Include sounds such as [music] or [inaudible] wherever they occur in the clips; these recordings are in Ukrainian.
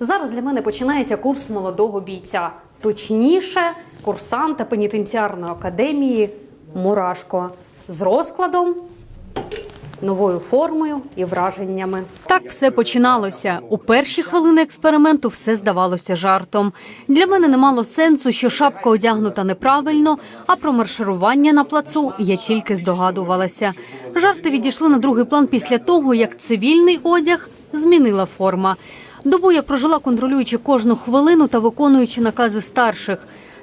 Зараз для мене починається курс молодого бійця. Точніше, курсанта пенітенціарної академії Мурашко з розкладом, новою формою і враженнями. Так все починалося. У перші хвилини експерименту все здавалося жартом. Для мене не мало сенсу, що шапка одягнута неправильно, а про марширування на плацу я тільки здогадувалася. Жарти відійшли на другий план після того, як цивільний одяг змінила форма. Добу я прожила, контролюючи кожну хвилину та виконуючи накази старших.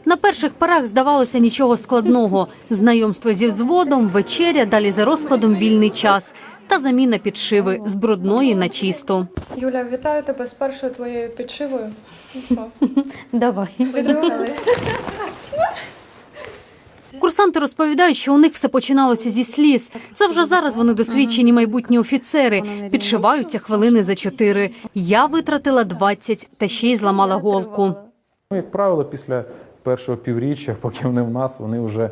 На перших парах здавалося нічого складного: знайомство зі взводом, вечеря, далі за розкладом вільний час та заміна підшиви з брудної на чисту. Юля, вітаю тебе з першою твоєю підшивою. Ну [laughs] Давай. Відригали? [laughs] Курсанти розповідають, що у них все починалося зі сліз. Це вже зараз вони досвідчені майбутні офіцери. Підшиваються хвилини за чотири. Я витратила 20 та ще й зламала голку. Ну, як правило, після першого півріччя, поки вони в нас, вони вже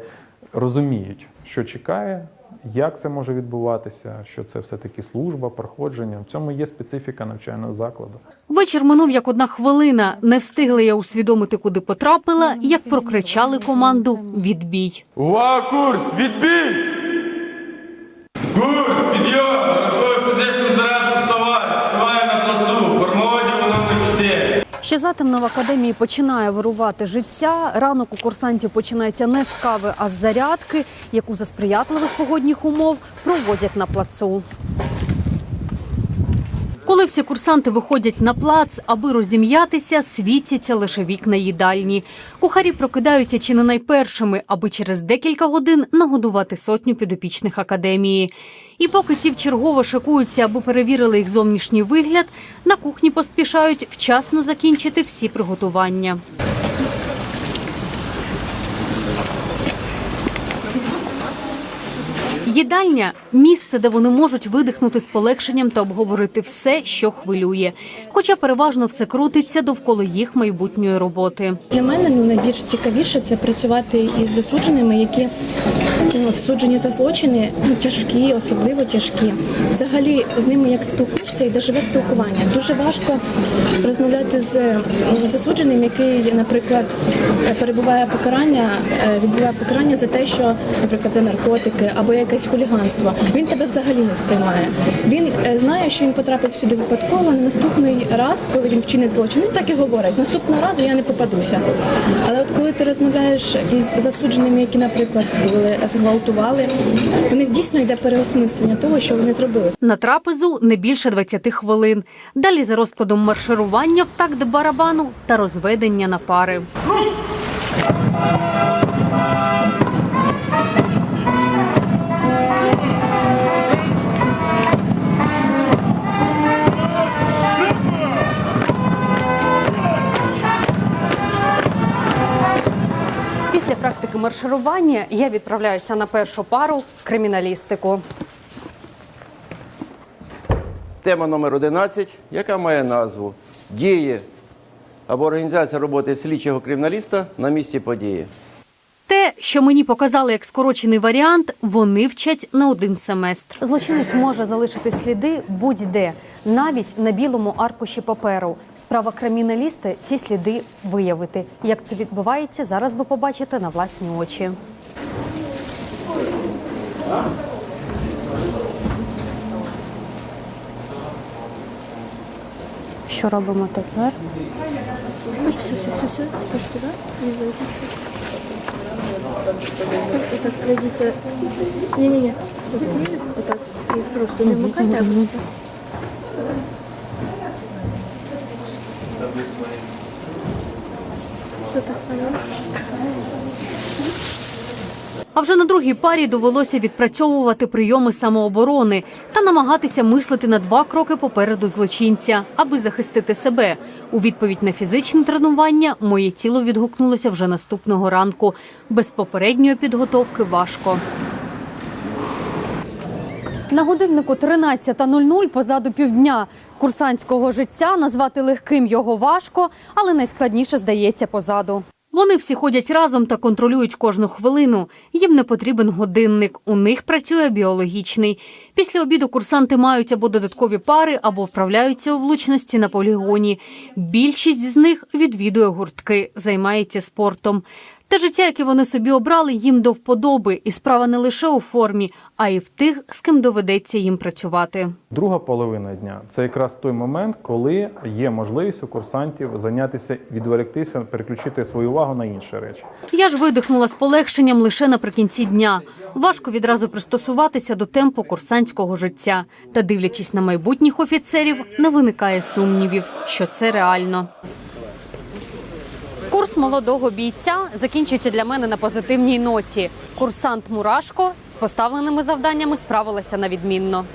розуміють, що чекає, як це може відбуватися, що це все-таки служба, проходження. В цьому є специфіка навчального закладу. Вечір минув як одна хвилина. Не встигла я усвідомити, куди потрапила, як прокричали команду «Відбій». Увага, курс! Відбій! Курс, підйом! Ще затемно в академії починає вирувати життя. Ранок у курсантів починається не з кави, а з зарядки, яку за сприятливих погодних умов проводять на плацу. Коли всі курсанти виходять на плац, аби розім'ятися, світяться лише вікна їдальні. Кухарі прокидаються чи не найпершими, аби через декілька годин нагодувати сотню підопічних академії. І поки ті вчергово шикуються, аби перевірили їх зовнішній вигляд, на кухні поспішають вчасно закінчити всі приготування. Їдальня місце, де вони можуть видихнути з полегшенням та обговорити все, що хвилює. Хоча переважно все крутиться довкола їх майбутньої роботи. Для мене ну, найбільш цікавіше це працювати із засудженими, які ну, суджені за злочини ну, тяжкі, особливо тяжкі. Взагалі з ними як спілкуєшся, йде живе спілкування. Дуже важко розмовляти з засудженим, який, наприклад, е, перебуває покарання, е, відбуває покарання за те, що, наприклад, за наркотики або якесь хуліганство. Він тебе взагалі не сприймає. Він е, знає, що він потрапив сюди випадково. На наступний раз, коли він вчинить злочин, він так і говорить: наступного разу я не попадуся. Але от коли ти розмовляєш із засудженими, які, наприклад, зґвалтували, у них дійсно йде переосмислення того, що вони зробили. На трапезу не більше 20 хвилин. Далі за розкладом марширування в такт барабану та розведення на пари. Після практики марширування я відправляюся на першу пару криміналістику. Тема номер 11, яка має назву Дії або організація роботи слідчого криміналіста на місці події. Те, що мені показали як скорочений варіант, вони вчать на один семестр. Злочинець може залишити сліди будь-де, навіть на білому аркуші паперу. Справа криміналіста ці сліди виявити. Як це відбувається, зараз ви побачите на власні очі. Що робимо тепер? Так, пройдіться. Ні-ні-ні. Оці, отак. І просто не вмикайте, а просто. Все так само. А вже на другій парі довелося відпрацьовувати прийоми самооборони та намагатися мислити на два кроки попереду злочинця, аби захистити себе. У відповідь на фізичне тренування моє тіло відгукнулося вже наступного ранку. Без попередньої підготовки важко. На годиннику 13.00 позаду півдня курсантського життя назвати легким його важко, але найскладніше здається позаду. Вони всі ходять разом та контролюють кожну хвилину. Їм не потрібен годинник. У них працює біологічний. Після обіду курсанти мають або додаткові пари, або вправляються у влучності на полігоні. Більшість з них відвідує гуртки, займається спортом. Те життя, яке вони собі обрали, їм до вподоби, і справа не лише у формі, а й в тих, з ким доведеться їм працювати. Друга половина дня це якраз той момент, коли є можливість у курсантів зайнятися, відволіктися, переключити свою увагу на інші речі. Я ж видихнула з полегшенням лише наприкінці дня. Важко відразу пристосуватися до темпу курсантського життя. Та дивлячись на майбутніх офіцерів, не виникає сумнівів, що це реально. Курс молодого бійця закінчується для мене на позитивній ноті. Курсант Мурашко з поставленими завданнями справилася на відмінно.